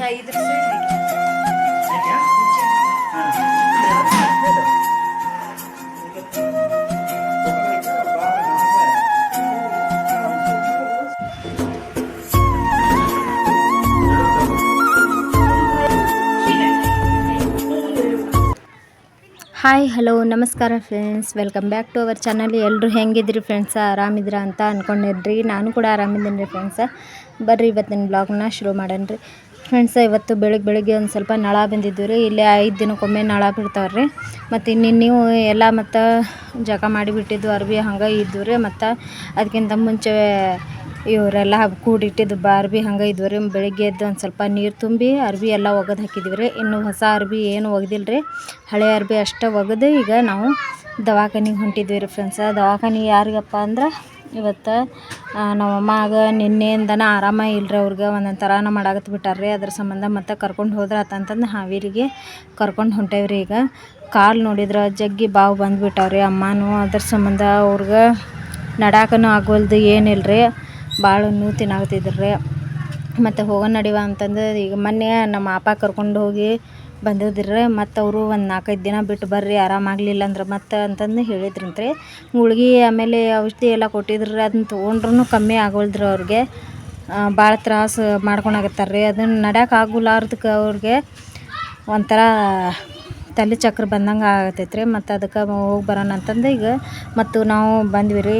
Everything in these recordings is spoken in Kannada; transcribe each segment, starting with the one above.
ಹಾಯ್, ಹಲೋ, ನಮಸ್ಕಾರ friends welcome back to our channel ಎಲ್ಲರೂ ಹೆಂಗಿದ್ರಿ ಫ್ರೆಂಡ್ಸ ಆರಾಮಿದ್ರ ಅಂತ ಅಂದ್ಕೊಂಡಿದ್ರಿ ನಾನು ಕೂಡ ಆರಾಮಿದ್ದೀನಿ ರೀ ಫ್ರೆಂಡ್ಸ ಬರ್ರಿ, ಇವತ್ತಿನ ಬ್ಲಾಗ್ನ ಶುರು ಮಾಡೋಣ ರೀ. ಫ್ರೆಂಡ್ಸ ಇವತ್ತು ಬೆಳಗ್ಗೆ ಬೆಳಗ್ಗೆ ಒಂದು ಸ್ವಲ್ಪ ನಳ ಬಂದಿದ್ದು ರೀ. ಇಲ್ಲಿ ಐದು ದಿನಕ್ಕೊಮ್ಮೆ ನಳ ಬಿಡ್ತಾವೆ ರೀ. ಮತ್ತು ಇನ್ನು ನೀವು ಎಲ್ಲ ಮತ್ತು ಜಗ ಮಾಡಿಬಿಟ್ಟಿದ್ದು ಅರ್ಬಿ ಹಂಗೆ ಇದ್ದು ರೀ. ಮತ್ತು ಅದಕ್ಕಿಂತ ಮುಂಚೆ ಇವರೆಲ್ಲ ಕೂಡಿಟ್ಟಿದ್ದು ಬಾರ್ಬಿ ಹಂಗೆ ಇದ್ವು ರೀ. ಬೆಳಗ್ಗೆ ಎದ್ದು ಒಂದು ಸ್ವಲ್ಪ ನೀರು ತುಂಬಿ ಅರ್ಬಿ ಎಲ್ಲ ಒಗೆದು ಹಾಕಿದ್ವಿ ರೀ. ಇನ್ನು ಹೊಸ ಅರ್ಬಿ ಏನು ಒಗೆದಿಲ್ಲ ರೀ. ಹಳೆ ಅರ್ಬಿ ಅಷ್ಟೇ ಒಗೆದು ಈಗ ನಾವು ದವಾಖಾನಿಗೆ ಹೊಂಟಿದ್ವಿ ರೀ ಫ್ರೆಂಡ್ಸ ದವಾಖಾನೆ ಯಾರಿಗಪ್ಪ ಅಂದ್ರೆ ಇವತ್ತು ನಮ್ಮ ಅಮ್ಮಾಗ ನಿನ್ನೆಯಿಂದನ ಆರಾಮ ಇಲ್ರಿ ಅವ್ರಿಗೆ ಒಂದೊಂದು ಥರನ ಮಾಡಾಕತ್ ಬಿಟ್ಟಾರ್ರಿ. ಅದ್ರ ಸಂಬಂಧ ಮತ್ತೆ ಕರ್ಕೊಂಡು ಹೋದ್ರೆ ಆತಂತಂದು ಹಾವೇರಿಗೆ ಕರ್ಕೊಂಡು ಹೊಂಟೇವ್ರಿ ಈಗ. ಕಾಲು ನೋಡಿದ್ರೆ ಜಗ್ಗಿ ಬಾವು ಬಂದುಬಿಟ್ಟವ್ರಿ ಅಮ್ಮನೂ. ಅದ್ರ ಸಂಬಂಧ ಅವ್ರಿಗೆ ನಡಾಕನೂ ಆಗೋಲ್ದು ಏನಿಲ್ಲ ರೀ ಭಾಳ ನೋವು ತಿನ್ನಾಕತ್ತಿದ್ರು. ಮತ್ತು ಹೋಗೋಣ ನಡಿವ ಅಂತಂದು ಈಗ ಮೊನ್ನೆ ನಮ್ಮ ಅಪ್ಪ ಕರ್ಕೊಂಡು ಹೋಗಿ ಬಂದಿದ್ರಿ ಮತ್ತು ಅವರು ಒಂದು ನಾಲ್ಕೈದು ದಿನ ಬಿಟ್ಟು ಬರ್ರಿ ಆರಾಮಾಗಲಿಲ್ಲ ಅಂದ್ರೆ ಮತ್ತೆ ಅಂತಂದು ಹೇಳಿದ್ರಂತ್ರಿ. ಗುಳ್ಗೆ ಆಮೇಲೆ ಔಷಧಿ ಎಲ್ಲ ಕೊಟ್ಟಿದ್ರು ಅದನ್ನ ತೊಗೊಂಡ್ರೂ ಕಮ್ಮಿ ಆಗೋಲ್ದ್ರಿ ಅವ್ರಿಗೆ. ಭಾಳ ತ್ರಾಸು ಮಾಡ್ಕೊಳಕತ್ತಾರ ರೀ ಅದನ್ನು ನಡ್ಯಕ್ಕೆ ಆಗುಲಾರ್ದಕ್ಕೆ ಅವ್ರಿಗೆ ಒಂಥರ ತಲೆ ಚಕ್ರ ಬಂದಂಗೆ ಆಗತೈತೆ ರೀ ಮತ್ತು ಅದಕ್ಕೆ ಹೋಗಿ ಬರೋಣ ಅಂತಂದು ಈಗ ಮತ್ತು ನಾವು ಬಂದ್ವಿ ರೀ.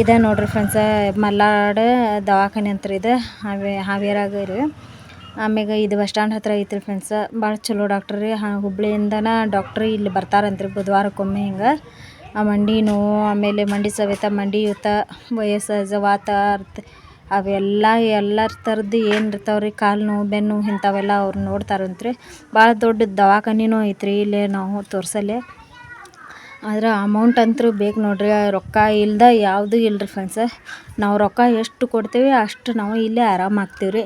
ಇದೆ ನೋಡಿರಿ ಫ್ರೆಂಡ್ಸ ಮಲ್ಲಾಡ ದವಾಖಾನೆ ಅಂತ ಇದು, ಹಾವೇ ಹಾವೇರಾಗ ರೀ. ಆಮ್ಯಾಗ ಇದು ಬಸ್ ಸ್ಟ್ಯಾಂಡ್ ಹತ್ರ ಐತ್ರಿ ಫ್ರೆಂಡ್ಸ್ ಭಾಳ ಚಲೋ ಡಾಕ್ಟ್ರ್ ರೀ. ಹಾಂ, ಹುಬ್ಳಿಯಿಂದನ ಡಾಕ್ಟ್ರ್ ಇಲ್ಲಿ ಬರ್ತಾರಂತ್ರಿ ಬುಧವಾರಕ್ಕೊಮ್ಮೆ ಹಿಂಗೆ. ಆ ಮಂಡಿ ನೋವು, ಆಮೇಲೆ ಮಂಡಿ ಸವೆತ ಮಂಡಿಯೂತ ವಯಸ್ಸು, ವಾತ, ಅರ್ಥ, ಅವೆಲ್ಲ ಎಲ್ಲರ ಥರದ್ದು ಏನು ಇರ್ತಾವ್ರಿ? ಕಾಲು ನೋವು, ಬೆನ್ನು ನೋವು ಇಂಥವೆಲ್ಲ ಅವ್ರು ನೋಡ್ತಾರಂತ್ರಿ. ಭಾಳ ದೊಡ್ಡ ದವಾಖಾನಿನೂ ಐತ್ರಿ ಇಲ್ಲೇ ನಾವು ತೋರ್ಸಲ್ಲೇ. ಆದ್ರೆ ಅಮೌಂಟ್ ಅಂತೂ ಬೇಕು ನೋಡ್ರಿ. ರೊಕ್ಕ ಇಲ್ದೆ ಯಾವುದೂ ಇಲ್ರಿ ಫ್ರೆಂಡ್ಸ ನಾವು ರೊಕ್ಕ ಎಷ್ಟು ಕೊಡ್ತೀವಿ ಅಷ್ಟು ನಾವು ಇಲ್ಲೇ ಆರಾಮಾಗ್ತೀವಿ ರೀ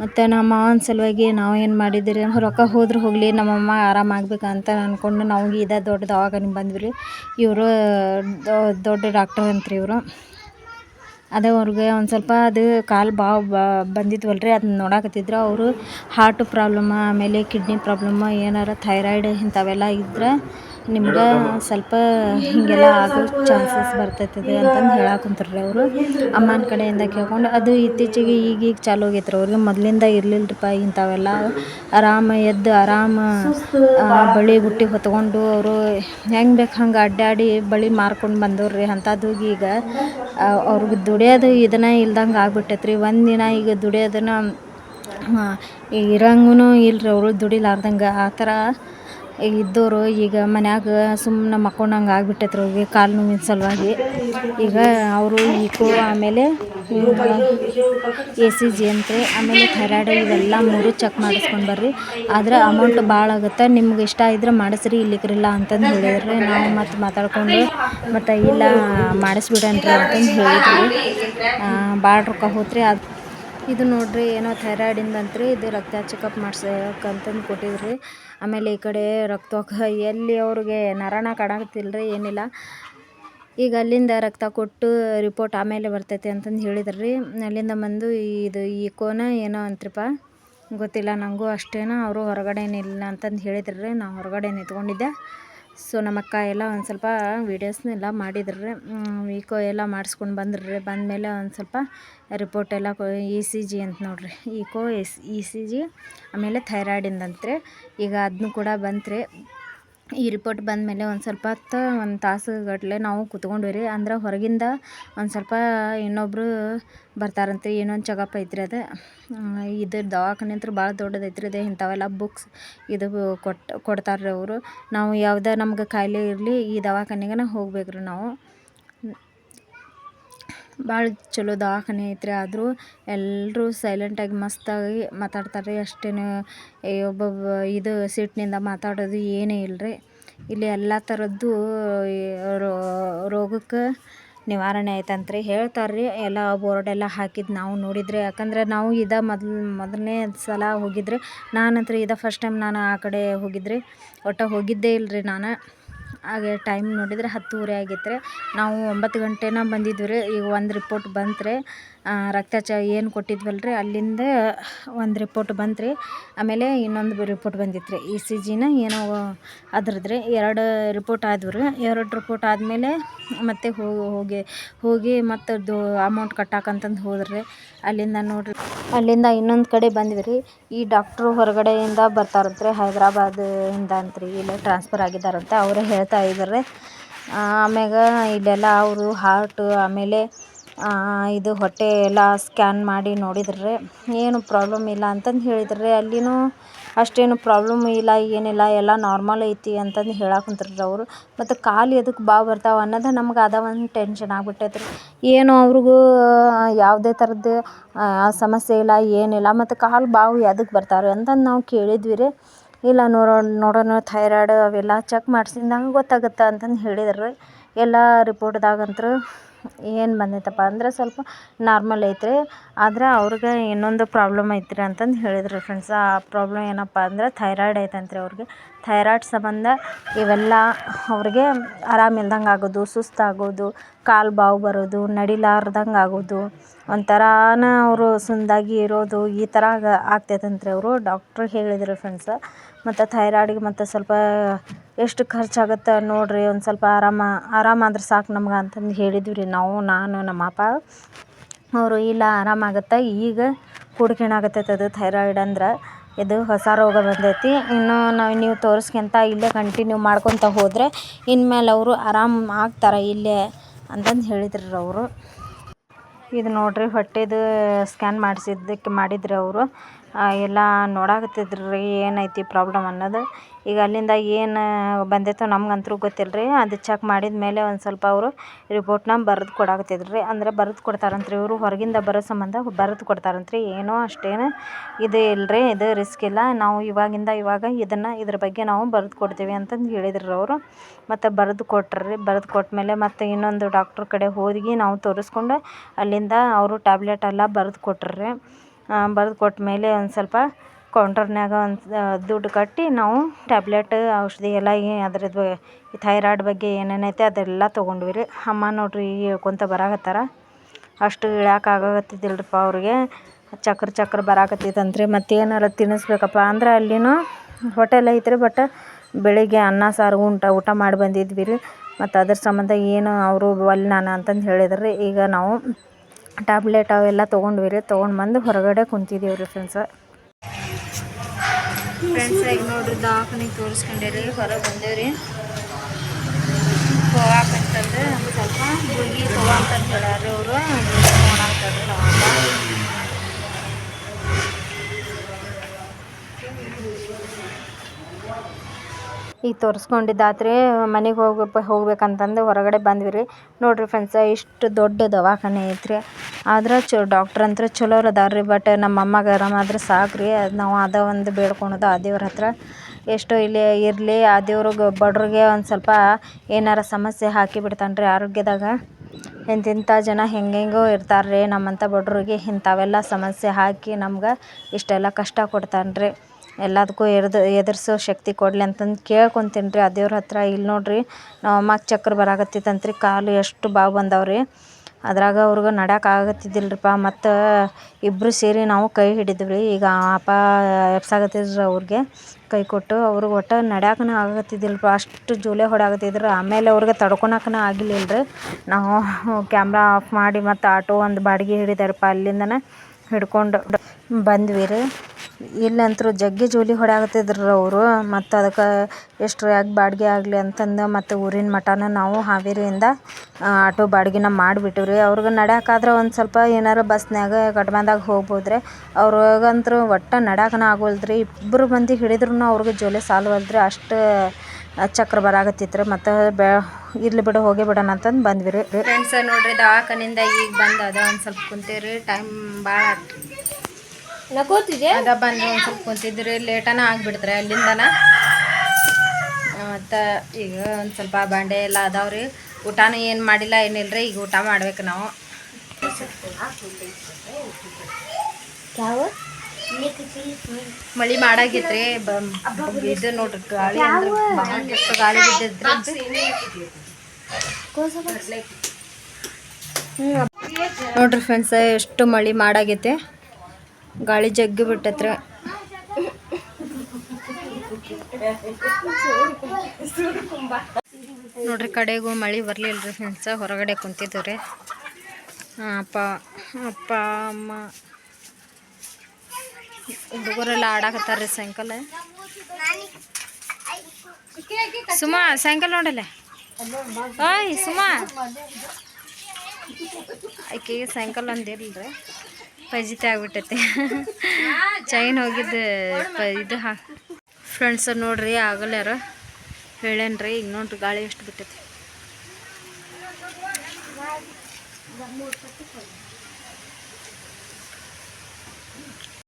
ಮತ್ತು ನಮ್ಮ ಮಾವನ ಸಲುವಾಗಿ ನಾವು ಏನು ಮಾಡಿದ್ದೀರಿ? ರೊಕ್ಕ ಹೋದ್ರೆ ಹೋಗಲಿ ನಮ್ಮಮ್ಮ ಅಂತ ಅಂದ್ಕೊಂಡು ನಾವು ಇದೇ ದೊಡ್ಡ ದವಾಖಾನಿಗೆ ಬಂದ್ವಿ ರೀ. ಇವರು ದೊಡ್ಡ ಡಾಕ್ಟರ್ ಅಂತ್ರಿ ಇವರು. ಅದೇ ಅವ್ರಿಗೆ ಒಂದು ಸ್ವಲ್ಪ ಅದು ಕಾಲು ಬಾವು ಬಂದಿದ್ವಲ್ಲ ರೀ ಅದನ್ನ ನೋಡಾಕತ್ತಿದ್ರು. ಅವರು ಹಾರ್ಟ್ ಪ್ರಾಬ್ಲಮ್ಮ ಆಮೇಲೆ ಕಿಡ್ನಿ ಪ್ರಾಬ್ಲಮ್ಮ ಏನಾರ ಥೈರಾಯ್ಡ್ ಇಂಥವೆಲ್ಲ ಇದ್ರೆ ನಿಮ್ಗೆ ಸ್ವಲ್ಪ ಹೀಗೆಲ್ಲ ಆಗೋ ಚಾನ್ಸಸ್ ಬರ್ತೈತದೆ ಅಂತಂದು ಹೇಳಾಕುಂತ್ರು ರೀ ಅವರು. ಅಮ್ಮನ ಕಡೆಯಿಂದ ಕೇಳ್ಕೊಂಡು ಅದು ಇತ್ತೀಚೆಗೆ ಈಗೀಗ ಚಾಲು ಆಗೈತೆ ರೀ ಅವ್ರಿಗೆ. ಮೊದಲಿಂದ ಇರಲಿಲ್ಲರಿಪ್ಪ ಇಂಥವೆಲ್ಲ. ಆರಾಮ ಎದ್ದು ಆರಾಮ ಬಳಿ ಬುಟ್ಟಿ ಹೊತ್ಕೊಂಡು ಅವರು ಹೆಂಗೆ ಬೇಕು ಹಂಗೆ ಅಡ್ಡಾಡಿ ಬಳಿ ಮಾರ್ಕೊಂಡು ಬಂದವ್ರು ರೀ ಅಂಥದ್ದು ಈಗ ಅವ್ರಿಗೆ ದುಡಿಯೋದು ಇದನ್ನ ಇಲ್ದಂಗೆ ಆಗ್ಬಿಟ್ಟೈತೆ ರೀ ದಿನ ಈಗ ದುಡಿಯೋದನ್ನು ಇರಂಗೂ ಇಲ್ರಿ ಅವರು ದುಡಿಲಾರ್ದಂಗೆ. ಆ ಥರ ಇದ್ದವರು ಈಗ ಮನ್ಯಾಗ ಸುಮ್ಮನೆ ಮಕ್ಕೊಂಡಂಗೆ ಆಗ್ಬಿಟ್ಟೈತೆ ಅವ್ರಿಗೆ ಕಾಲು ನೋವಿನ ಸಲುವಾಗಿ. ಈಗ ಅವರು ಈಕೋ ಆಮೇಲೆ ಎ ಸಿ ಜಿ ಅಂತೆ ಆಮೇಲೆ ಥೈರಾಯ್ಡ್ ಇವೆಲ್ಲ ಮೂರು ಚೆಕ್ ಮಾಡಿಸ್ಕೊಂಡು ಬರ್ರಿ. ಆದ್ರೆ ಅಮೌಂಟ್ ಭಾಳ ಆಗುತ್ತೆ, ನಿಮ್ಗೆ ಇಷ್ಟ ಇದ್ರೆ ಮಾಡಿಸ್ರಿ ಇಲ್ಲಿಕ್ರಿಲ್ಲ ಅಂತಂದು ಹೇಳಿದ್ರಿ. ನಾವು ಮತ್ತು ಮಾತಾಡ್ಕೊಂಡು, ಮತ್ತು ಇಲ್ಲ ಮಾಡಿಸ್ಬಿಡನ್ರಿ ಅಂತಂದು ಹೇಳಿದ್ರಿ. ಭಾಳ ರೊಕ್ಕ ಹೋತ್ರಿ. ಅದು ಇದು ನೋಡ್ರಿ, ಏನೋ ಥೈರಾಯ್ಡಿಂದ ಅಂತ್ರಿ, ಇದು ರಕ್ತ ಚೆಕಪ್ ಮಾಡ್ಸಕ್ಕಂತಂದು ಕೊಟ್ಟಿದ್ರಿ. ಆಮೇಲೆ ಈ ಕಡೆ ರಕ್ತ ಎಲ್ಲಿ ಅವ್ರಿಗೆ ನರಣ ಕಾಣಕತ್ತಿಲ್ಲ ರೀ ಏನಿಲ್ಲ. ಈಗ ಅಲ್ಲಿಂದ ರಕ್ತ ಕೊಟ್ಟು ರಿಪೋರ್ಟ್ ಆಮೇಲೆ ಬರ್ತೈತಿ ಅಂತಂದು ಹೇಳಿದ್ರು. ಅಲ್ಲಿಂದ ಬಂದು ಇದು ಈ ಕೋನ ಏನೋ ಅಂತ್ರಿಪ್ಪ ಗೊತ್ತಿಲ್ಲ ನನಗೂ ಅಷ್ಟೇನೋ ಅವರು ಹೊರಗಡೆ ಏನಿಲ್ಲ ಅಂತಂದು ಹೇಳಿದ್ರು. ನಾವು ಹೊರಗಡೆ ನಿಂತ್ಕೊಂಡಿದ್ದೆ. ಸೊ ನಮ್ಮ ಅಕ್ಕ ಎಲ್ಲ ಒಂದು ಸ್ವಲ್ಪ ವೀಡಿಯೋಸ್ನೆಲ್ಲ ಮಾಡಿದ್ರು. ಈಕೋ ಎಲ್ಲ ಮಾಡಿಸ್ಕೊಂಡು ಬಂದ್ರು. ರೀ ಬಂದಮೇಲೆ ಒಂದು ಸ್ವಲ್ಪ ರಿಪೋರ್ಟ್ ಎಲ್ಲ ಇ ಸಿ ಜಿ ಅಂತ ನೋಡ್ರಿ. Echo S E C G ಆಮೇಲೆ ಥೈರಾಯ್ಡಿಂದಂತ್ರಿ ಈಗ ಅದನ್ನು ಕೂಡ ಬಂತ್ರಿ. ಈ ರಿಪೋರ್ಟ್ ಬಂದ ಮೇಲೆ ಒಂದು ಸ್ವಲ್ಪ ಹೊತ್ತು, ಒಂದು ತಾಸುಗಟ್ಟಲೆ ನಾವು ಕೂತ್ಕೊಂಡ್ವಿ ರೀ. ಅಂದ್ರೆ ಹೊರಗಿಂದ ಒಂದು ಸ್ವಲ್ಪ ಇನ್ನೊಬ್ಬರು ಬರ್ತಾರಂತೆ ಏನೊಂದು ಚೆಕಪ್ ಐತ್ರಿ ಅದು. ಇದು ದವಾಖಾನೆ ಅಂತ ಭಾಳ ದೊಡ್ಡದೈತ್ರಿ ಇದು ಇಂಥವೆಲ್ಲ ಬುಕ್ಸ್ ಇದು ಕೊಟ್ಟು ಕೊಡ್ತಾರೆ ರೀ ಅವರು. ನಾವು ಯಾವುದೇ ನಮ್ಗೆ ಕಾಯಿಲೆ ಇರಲಿ, ಈ ದವಾಖಾನೆಗೆ ಹೋಗ್ಬೇಕು ರೀ ನಾವು. ಭಾಳ ಚಲೋ ದವಾಖಾನೆ ಐತ್ರಿ. ಆದರೂ ಎಲ್ಲರೂ ಸೈಲೆಂಟಾಗಿ ಮಸ್ತಾಗಿ ಮಾತಾಡ್ತಾರೆ ರೀ ಅಷ್ಟೇನು ಒಬ್ಬೊಬ್ಬ ಇದು ಸಿಟ್ಟಿನಿಂದ ಮಾತಾಡೋದು ಏನೇ ರೀ ಇಲ್ಲಿ ಎಲ್ಲ ಥರದ್ದು ರೋಗಕ್ಕೆ ನಿವಾರಣೆ ಐತಂತ್ರಿ. ಹೇಳ್ತಾರೆ ರೀ ಎಲ್ಲ ಬೋರ್ಡೆಲ್ಲ ಹಾಕಿದ್ದು ನಾವು ನೋಡಿದರೆ. ಯಾಕಂದ್ರೆ ನಾವು ಇದ ಮೊದ್ಲು, ಮೊದಲನೇ ಸಲ ಹೋಗಿದ್ರೆ ನಾನಂತೂ ಇದ ಫಸ್ಟ್ ಟೈಮ್ ನಾನು ಆ ಕಡೆ ಹೋಗಿದ್ರಿ. ಒಟ್ಟು ಹೋಗಿದ್ದೇ ಇಲ್ಲ ರೀ ನಾನು. ಹಾಗೆ ಟೈಮ್ ನೋಡಿದರೆ ಹತ್ತುವರೆ ಆಗಿತ್ತು ನಾವು ಒಂಬತ್ತು ಗಂಟೆನ ಬಂದಿದ್ವಿ ರೀ. ಈಗ ಒಂದು ರಿಪೋರ್ಟ್ ಬಂತು ರೀ ರಕ್ತ ಚ ಏನು ಕೊಟ್ಟಿದ್ವಲ್ಲ ರೀ ಅಲ್ಲಿಂದ ಒಂದು ರಿಪೋರ್ಟ್ ಬಂತು ರೀ ಆಮೇಲೆ ಇನ್ನೊಂದು ರಿಪೋರ್ಟ್ ಬಂದಿತ್ತು ರೀ ಇ ಸಿ ಜಿನ ಏನೋ ಅದ್ರದ್ದು ರೀ ಎರಡು ರಿಪೋರ್ಟ್ ಆದವು ರೀ. ಎರಡು ರಿಪೋರ್ಟ್ ಆದಮೇಲೆ ಮತ್ತೆ ಹೋಗಿ ಹೋಗಿ ಮತ್ತು ಅದು ಅಮೌಂಟ್ ಕಟ್ಟಾಕಂತಂದು ಹೋದ್ರಿ. ಅಲ್ಲಿಂದ ನೋಡ್ರಿ. ಅಲ್ಲಿಂದ ಇನ್ನೊಂದು ಕಡೆ ಬಂದ್ವಿ ರೀ ಈ ಡಾಕ್ಟ್ರು ಹೊರಗಡೆಯಿಂದ ಬರ್ತಾರಂತ್ರಿ. ಹೈದ್ರಾಬಾದಿಂದ ರೀ ಇಲ್ಲೇ ಟ್ರಾನ್ಸ್ಫರ್ ಆಗಿದ್ದಾರಂತೆ. ಅವರೇ ಹೇಳ್ತಾ ಇದ್ದಾರೆ ಆಮ್ಯಾಗ ಇಲ್ಲೆಲ್ಲ ಅವರು ಹಾರ್ಟ್ ಆಮೇಲೆ ಇದು ಹೊಟ್ಟೆ ಎಲ್ಲ ಸ್ಕ್ಯಾನ್ ಮಾಡಿ ನೋಡಿದ್ರೆ, ಏನು ಪ್ರಾಬ್ಲಮ್ ಇಲ್ಲ ಅಂತಂದು ಹೇಳಿದ್ರು. ರೀ ಅಲ್ಲಿನೂ ಅಷ್ಟೇನು ಪ್ರಾಬ್ಲಮ್ ಇಲ್ಲ, ಏನಿಲ್ಲ, ಎಲ್ಲ ನಾರ್ಮಲ್ ಐತಿ ಅಂತಂದು ಹೇಳಾಕುಂತ್ರು ರೀ ಅವರು. ಮತ್ತು ಕಾಲು ಎದಕ್ಕೆ ಬಾವು ಬರ್ತಾವೆ ಅನ್ನೋದು ನಮ್ಗೆ ಅದ ಒಂದು ಟೆನ್ಷನ್ ಆಗ್ಬಿಟ್ಟೈತೆ ರೀ ಏನು ಅವ್ರಿಗೂ ಯಾವುದೇ ಥರದ್ದು ಸಮಸ್ಯೆ ಇಲ್ಲ, ಏನಿಲ್ಲ. ಮತ್ತು ಕಾಲು ಬಾವು ಎದಕ್ಕೆ ಬರ್ತಾವೆ ಅಂತಂದು ನಾವು ಕೇಳಿದ್ವಿ ರೀ ಇಲ್ಲ ನೋಡೋಣ ನೋಡೋಣ ಥೈರಾಯ್ಡ್ ಅವೆಲ್ಲ ಚೆಕ್ ಮಾಡ್ಸಿದಾಗ ಗೊತ್ತಾಗುತ್ತೆ ಅಂತಂದು ಹೇಳಿದ್ರು. ರೀ ಎಲ್ಲ ರಿಪೋರ್ಟ್ದಾಗಂತೂ ಏನು ಬಂದೈತಪ್ಪ ಅಂದ್ರೆ ಸ್ವಲ್ಪ ನಾರ್ಮಲ್ ಐತ್ರಿ. ಆದ್ರೆ ಅವ್ರಿಗೆ ಇನ್ನೊಂದು ಪ್ರಾಬ್ಲಮ್ ಐತ್ರಿ ಅಂತಂದು ಹೇಳಿದ್ರು ಫ್ರೆಂಡ್ಸ್ ಆ ಪ್ರಾಬ್ಲಮ್ ಏನಪ್ಪ ಅಂದ್ರೆ ಥೈರಾಯ್ಡ್ ಐತಂತ್ರಿ ಅವ್ರಿಗೆ. ಥೈರಾಯ್ಡ್ ಸಂಬಂಧ ಇವೆಲ್ಲ ಅವ್ರಿಗೆ ಆರಾಮಿಲ್ದಂಗೆ ಆಗೋದು ಸುಸ್ತಾಗೋದು ಕಾಲು ಬಾವು ಬರೋದು, ನಡಿಲಾರ್ದಂಗೆ ಆಗೋದು. ಒಂಥರಾನ ಅವರು ಸುಂದಾಗಿ ಇರೋದು ಈ ಥರ ಆಗ್ತೈತಂತ್ರಿ ಅವರು. ಡಾಕ್ಟ್ರ್ ಹೇಳಿದ್ರು ಫ್ರೆಂಡ್ಸ ಮತ್ತು ಥೈರಾಯ್ಡಿಗೆ ಮತ್ತು ಸ್ವಲ್ಪ ಎಷ್ಟು ಖರ್ಚಾಗತ್ತೆ ನೋಡಿರಿ, ಒಂದು ಸ್ವಲ್ಪ ಆರಾಮ ಆರಾಮಾದ್ರೆ ಸಾಕು ನಮ್ಗೆ ಅಂತಂದು ಹೇಳಿದ್ವಿ ರೀ ನಾವು, ನಾನು, ನಮ್ಮ ಅಪ್ಪ. ಅವರು ಇಲ್ಲ ಆರಾಮಾಗತ್ತೆ ಈಗ ಕೂಡ್ಕಿಣಾಕತ್ತೈತೆ ಅದು ಥೈರಾಯ್ಡ್ ಅಂದ್ರೆ. ಇದು ಹೊಸ ರೋಗ ಬಂದೈತಿ. ಇನ್ನು ನಾವು ನೀವು ತೋರಿಸ್ಕೊಂತ ಇಲ್ಲೇ ಕಂಟಿನ್ಯೂ ಮಾಡ್ಕೊತ ಹೋದರೆ ಇನ್ಮೇಲೆ ಅವರು ಆರಾಮ ಆಗ್ತಾರೆ ಇಲ್ಲೇ ಅಂತಂದು ಹೇಳಿದ್ರು ಅವರು. ಇದು ನೋಡಿರಿ ಹೊಟ್ಟೆದು ಸ್ಕ್ಯಾನ್ ಮಾಡಿಸಿದ್ದಕ್ಕೆ ಮಾಡಿದ್ರು ಅವರು. ಎಲ್ಲ ನೋಡಾಕತ್ತಿದ್ರು ರೀ ಏನೈತಿ ಪ್ರಾಬ್ಲಮ್ ಅನ್ನೋದು. ಈಗ ಅಲ್ಲಿಂದ ಏನು ಬಂದೈತೋ ನಮ್ಗಂತೂ ಗೊತ್ತಿಲ್ಲ ರೀ ಅದು ಚೆಕ್ ಮಾಡಿದ ಮೇಲೆ ಒಂದು ಸ್ವಲ್ಪ ಅವರು ರಿಪೋರ್ಟ್ನ ಬರೆದು ಕೊಡಾಕತ್ತಿದ್ರು. ರೀ ಅಂದ್ರೆ ಬರೆದು ಕೊಡ್ತಾರಂತ್ರಿ ಇವರು. ಹೊರಗಿಂದ ಬರೋ ಸಂಬಂಧ ಬರೆದು ಕೊಡ್ತಾರಂತ್ರಿ. ಏನೋ ಅಷ್ಟೇನು ಇದು ಇಲ್ಲ ರೀ ಇದು ರಿಸ್ಕ್ ಇಲ್ಲ. ನಾವು ಇವಾಗಿಂದ ಇವಾಗ ಇದನ್ನು ಇದ್ರ ಬಗ್ಗೆ ನಾವು ಬರೆದು ಕೊಡ್ತೀವಿ ಅಂತಂದು ಹೇಳಿದ್ರು ಅವರು. ಮತ್ತು ಬರೆದು ಕೊಟ್ರು. ರೀ ಬರೆದು ಕೊಟ್ಟಮೇಲೆ ಮತ್ತು ಇನ್ನೊಂದು ಡಾಕ್ಟ್ರ್ ಕಡೆ ಹೋಗಿ ನಾವು ತೋರಿಸ್ಕೊಂಡು ಅಲ್ಲಿಂದ ಅವರು ಟ್ಯಾಬ್ಲೆಟ್ ಎಲ್ಲ ಬರೆದು ಕೊಟ್ರು. ರೀ ಬರೆದು ಕೊಟ್ಮೇಲೆ ಒಂದು ಸ್ವಲ್ಪ ಕೌಂಟರ್ನ್ಯಾಗ ಒಂದು ದುಡ್ಡು ಕಟ್ಟಿ ನಾವು ಟ್ಯಾಬ್ಲೆಟ್ ಔಷಧಿ ಎಲ್ಲ ಅದ್ರದ್ದು ಈ ಥೈರಾಯ್ಡ್ ಬಗ್ಗೆ ಏನೇನೈತೆ ಅದೆಲ್ಲ ತೊಗೊಂಡ್ವಿ ರೀ ಅಮ್ಮ ನೋಡಿರಿ ಹೇಳ್ಕೊತ ಬರಾಕತ್ತಾರ. ಅಷ್ಟು ಇಳ್ಯಾಕೆ ಆಗಾಕತ್ತಿದ್ದಿಲ್ಲರಿಪ್ಪ ಅವ್ರಿಗೆ. ಚಕ್ರ ಚಕ್ರ ಬರಾಕತ್ತಿತ್ತಂತ್ರಿ ಮತ್ತು ಏನಾರ ತಿನ್ನಿಸ್ಬೇಕಪ್ಪ ಅಂದ್ರೆ ಅಲ್ಲಿನೂ ಹೋಟೆಲ್ ಐತ್ರಿ ಬಟ್ ಬೆಳಿಗ್ಗೆ ಅನ್ನ, ಸಾರು, ಉಂಟ, ಊಟ ಮಾಡಿ ಬಂದಿದ್ವಿ ರೀ ಮತ್ತು ಅದ್ರ ಸಂಬಂಧ ಏನು ಅವರು ಅಲ್ಲಿ ನಾನು ಅಂತಂದು ಹೇಳಿದ್ರು. ಈಗ ನಾವು ಟ್ಯಾಬ್ಲೆಟ್ ಅವೆಲ್ಲ ತೊಗೊಂಡ್ವಿ ರೀ, ತೊಗೊಂಡು ಬಂದು ಹೊರಗಡೆ ಕುಂತಿದ್ದೀವಿ ರೀ ಫ್ರೆಂಡ್ಸ ಫ್ರೆಂಡ್ಸ್ ಈಗ ನೋಡ್ರಿ ದವಾಖಾನಿಗೆ ತೋರಿಸ್ಕೊಂಡೇರಿ ಹೊರಗೆ ಬಂದೇವ್ರಿ ಹೋಗಾಕಂತಂದ್ರೆ ಸ್ವಲ್ಪ ಗುಳಿಗೆ ಹೇಳ್ಯಾರ ಅವರು ಈಗ ತೋರಿಸ್ಕೊಂಡಿದ್ದಾತ್ರಿ ಮನೆಗೆ ಹೋಗಪ್ಪ ಹೋಗ್ಬೇಕಂತಂದು ಹೊರಗಡೆ ಬಂದ್ವಿ ರೀ ನೋಡಿರಿ ಫ್ರೆಂಡ್ಸ ಇಷ್ಟು ದೊಡ್ಡ ದವಾಖಾನೆ ಐತ್ರಿ. ಆದ್ರೆ ಚ ಡಾಕ್ಟ್ರ್ ಅಂತೂ ಚಲೋರು ಅದಾರ ರೀ ಬಟ್ ನಮ್ಮ ಅಮ್ಮಗೆ ಆರಾಮಾದ್ರೆ ಸಾಕು ರೀ ಅದು ನಾವು ಅದೇ ಒಂದು ಬೇಡ್ಕೊಳೋದು ಆ ದೇವ್ರ ಹತ್ರ. ಎಷ್ಟೋ ಇಲ್ಲಿ ಇರಲಿ, ಆ ದೇವ್ರಿಗೆ ಬಡ್ರಿಗೆ ಒಂದು ಸ್ವಲ್ಪ ಏನಾರ ಸಮಸ್ಯೆ ಹಾಕಿ ಬಿಡ್ತಾನೆ ರೀ ಆರೋಗ್ಯದಾಗ. ಇಂತಿಂಥ ಜನ ಹೆಂಗೆಂಗೋ ಇರ್ತಾರೆ ರೀ ನಮ್ಮಂಥ ಬಡ್ರಿಗೆ ಇಂಥವೆಲ್ಲ ಸಮಸ್ಯೆ ಹಾಕಿ ನಮ್ಗೆ ಇಷ್ಟೆಲ್ಲ ಕಷ್ಟ ಕೊಡ್ತಾನೆ ರೀ ಎಲ್ಲದಕ್ಕೂ ಎರ್ದು, ಎದುರಿಸೋ ಶಕ್ತಿ ಕೊಡಲಿ ಅಂತಂದು ಕೇಳ್ಕೊತೀನಿ ರೀ ಆ ದೇವ್ರ ಹತ್ರ ಇಲ್ಲಿ ನೋಡಿರಿ ನಮ್ಮ ಅಮ್ಮಗೆ ಚಕ್ರ ಬರಾಕತ್ತಿತ್ತಂತ್ರಿ. ಕಾಲು ಎಷ್ಟು ಬಾವು ಬಂದವೆ ಅದ್ರಾಗ ಅವ್ರಿಗೆ ನಡ್ಯಕ್ಕೆ ಆಗತ್ತಿದ್ದಿಲ್ಲರಿಪ್ಪ ಮತ್ತು ಇಬ್ಬರು ಸೇರಿ ನಾವು ಕೈ ಹಿಡಿದ್ವಿ. ಈಗ ಅಪ್ಪ ಎಬ್ಸಾಕತ್ತಿದ್ರು ಅವ್ರಿಗೆ ಕೈ ಕೊಟ್ಟು ಅವ್ರಿಗೆ ಒಟ್ಟು ನಡ್ಯಾಕನ ಆಗತ್ತಿದ್ದಿಲ್ಲಪ್ಪ ಅಷ್ಟು ಜೂಲೆ ಹೊಡಾಗತ್ತಿದ್ರು ಆಮೇಲೆ ಅವ್ರಿಗೆ ತಡ್ಕೊಳಕನ ಆಗಿಲ್ಲ ರೀ ನಾವು ಕ್ಯಾಮ್ರಾ ಆಫ್ ಮಾಡಿ ಮತ್ತು ಆಟೋ ಒಂದು ಬಾಡಿಗೆ ಹಿಡಿದಾರಪ್ಪ ಅಲ್ಲಿಂದನೇ ಹಿಡ್ಕೊಂಡು ಬಂದ್ವಿ ರೀ ಇಲ್ಲಂತೂ ಜಗ್ಗಿ ಜೋಲಿ ಹೊಡ್ಯಾಕತ್ತಿದ್ರು ಅವರು. ಮತ್ತು ಅದಕ್ಕೆ ಎಷ್ಟು ಯಾಕೆ ಬಾಡಿಗೆ ಆಗಲಿ ಅಂತಂದು ಮತ್ತು ಊರಿನ ಮಟನ ನಾವು ಹಾವೇರಿಯಿಂದ ಆಟೋ ಬಾಡಿಗೆನ ಮಾಡಿಬಿಟ್ಟಿವಿ ರೀ ಅವ್ರಿಗೆ ನಡ್ಯಾಕಾದ್ರೆ ಒಂದು ಸ್ವಲ್ಪ ಏನಾರ ಬಸ್ನ್ಯಾಗ ಗಟ್ಬಂದಾಗ ಹೋಗ್ಬೋದು ರೀ ಅವ್ರಿಗಂತೂ ಒಟ್ಟು ನಡ್ಯಾಕನ ಆಗೋಲ್ದ್ರಿ. ಇಬ್ಬರು ಮಂದಿ ಹಿಡಿದ್ರೂ ಅವ್ರಿಗೆ ಜೋಲಿ ಸಾಲ್ವಲ್ದು ಅಷ್ಟು ಚಕ್ರ ಬರಾಕತ್ತಿತ್ತು ರೀ ಮತ್ತು ಬೆ, ಇರ್ಲಿ ಬಿಡು, ಹೋಗೇ ಬಿಡೋಣ ಅಂತಂದು ಬಂದ್ವಿ ರೀ ಫ್ರೆಂಡ್ಸ್ ನೋಡಿರಿ, ದವಾಖಾನಿಂದ ಈಗ ಬಂದು ಅದ. ಒಂದು ಸ್ವಲ್ಪ ಕುಂತೀವಿ ಟೈಮ್ ಭಾಳ ನಕೋತಿದ್ದೆ ಅದ ಬಂದು ಒಂದು ಸ್ವಲ್ಪ ಕುಂತಿದ್ರಿ ಲೇಟನ ಆಗ್ಬಿಡ್ತಾರೆ ಅಲ್ಲಿಂದನ. ಮತ್ತು ಈಗ ಒಂದು ಸ್ವಲ್ಪ ಬಾಂಡೆ ಎಲ್ಲ ಅದಾವ್ರಿ. ಊಟನೂ ಏನು ಮಾಡಿಲ್ಲ ಏನಿಲ್ಲ ರೀ ಈಗ ಊಟ ಮಾಡ್ಬೇಕು ನಾವು. ಮಳಿ ಮಾಡಾಗಿತ್ರಿ ಇದು ನೋಡ್ರಿ ಗಾಳಿ ಅಂದ್ರೆ ಗಾಳಿ ಬಿದ್ದಿದ್ರಿ ನೋಡ್ರಿ ಫ್ರೆಂಡ್ಸ್ ಎಷ್ಟು ಮಳಿ ಮಾಡಾಗೈತೆ ಗಾಳಿ ಜಗ್ಗಿ ಬಿಟ್ಟತ್ರ. ನೋಡ್ರಿ, ಕಡೆಗೂ ಮಳೆ ಬರಲಿಲ್ಲ ರೀ ಫ್ರೆಂಡ್ಸ ಹೊರಗಡೆ ಕುಂತಿದ್ದವ್ರಿ. ಅಪ್ಪ ಅಪ್ಪ, ಅಮ್ಮ, ಹುಡುಗರೆಲ್ಲ ಆಡಾಕತ್ತಾರ್ರಿ ಸಾಯಂಕಾಲ. ಸುಮಾ, ಸಾಯಂಕಾಲ ನೋಡಲ್ಲ ಸುಮಾ. ಆಕೆಗೆ ಸಾಯಂಕಾಲ ಒಂದಿರಲ್ರಿ ಪಜಿತೆ ಆಗ್ಬಿಟ್ಟೈತೆ. ಚೈನ್ ಹೋಗಿದ್ದು ಇದು ಹಾ. ಫ್ರೆಂಡ್ಸ್ ನೋಡ್ರಿ ಆಗಲ್ಯಾರ ಹೇಳೇನ್ರಿ ಈಗ ನೋಡ್ರಿ ಗಾಳಿ ಎಷ್ಟು ಬಿಟ್ಟೈತಿ.